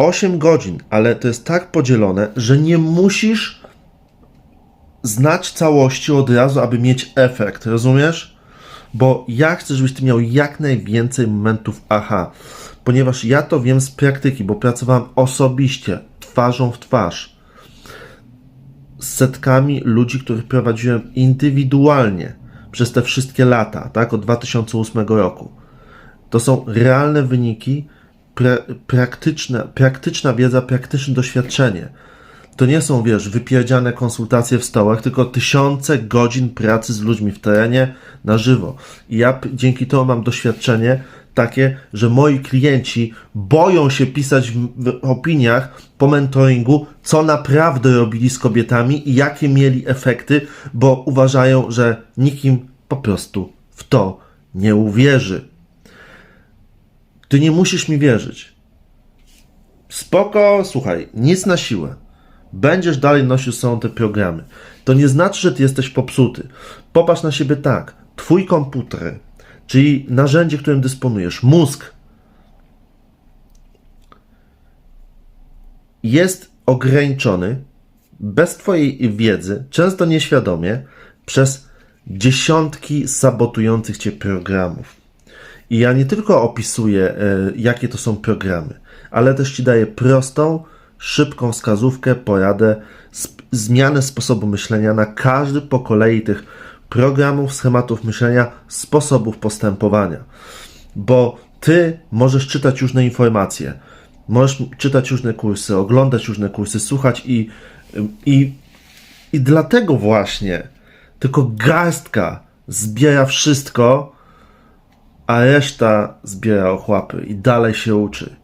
8 godzin, ale to jest tak podzielone, że nie musisz znać całości od razu, aby mieć efekt, rozumiesz? Bo ja chcę, żebyś ty miał jak najwięcej momentów aha, ponieważ ja to wiem z praktyki, bo pracowałem osobiście, twarzą w twarz z setkami ludzi, których prowadziłem indywidualnie przez te wszystkie lata, tak, od 2008 roku. To są realne wyniki, pra, praktyczne, praktyczna wiedza, praktyczne doświadczenie. To nie są, wiesz, wypierdziane konsultacje w stołach, tylko tysiące godzin pracy z ludźmi w terenie na żywo. I ja dzięki temu mam doświadczenie takie, że moi klienci boją się pisać w, w opiniach po mentoringu, co naprawdę robili z kobietami i jakie mieli efekty, bo uważają, że nikim po prostu w to nie uwierzy. Ty nie musisz mi wierzyć. Spoko, słuchaj, nic na siłę. Będziesz dalej nosił sobą te programy. To nie znaczy, że ty jesteś popsuty. Popatrz na siebie tak. Twój komputer, czyli narzędzie, którym dysponujesz, mózg, jest ograniczony bez Twojej wiedzy, często nieświadomie, przez dziesiątki sabotujących Cię programów. I ja nie tylko opisuję, e, jakie to są programy, ale też Ci daję prostą, szybką wskazówkę, poradę, zmianę sposobu myślenia na każdy po kolei tych programów, schematów myślenia, sposobów postępowania. Bo Ty możesz czytać różne informacje, możesz czytać różne kursy, oglądać różne kursy, słuchać i, i, i dlatego właśnie tylko garstka zbiera wszystko, a reszta zbiera ochłapy i dalej się uczy.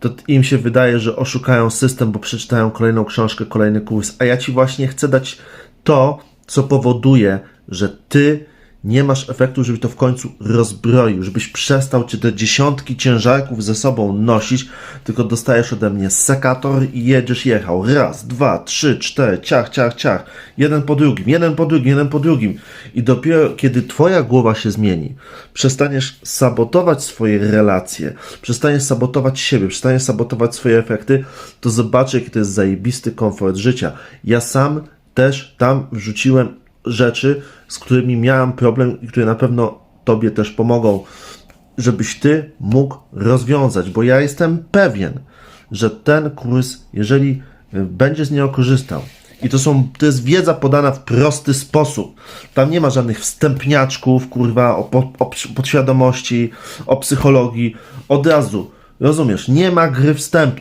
To im się wydaje, że oszukają system, bo przeczytają kolejną książkę, kolejny kurs, a ja ci właśnie chcę dać to, co powoduje, że ty nie masz efektu, żeby to w końcu rozbroił, żebyś przestał czy te dziesiątki ciężarków ze sobą nosić, tylko dostajesz ode mnie sekator i jedziesz jechał. Raz, dwa, trzy, cztery, ciach, ciach, ciach. Jeden po drugim, jeden po drugim, jeden po drugim. I dopiero kiedy twoja głowa się zmieni, przestaniesz sabotować swoje relacje, przestaniesz sabotować siebie, przestaniesz sabotować swoje efekty, to zobaczysz, jaki to jest zajebisty komfort życia. Ja sam też tam wrzuciłem rzeczy, z którymi miałem problem i które na pewno Tobie też pomogą, żebyś Ty mógł rozwiązać, bo ja jestem pewien, że ten kurs, jeżeli będziesz z niego korzystał, i to, są, to jest wiedza podana w prosty sposób. Tam nie ma żadnych wstępniaczków, kurwa, o, po- o podświadomości, o psychologii. Od razu, rozumiesz, nie ma gry wstępnej.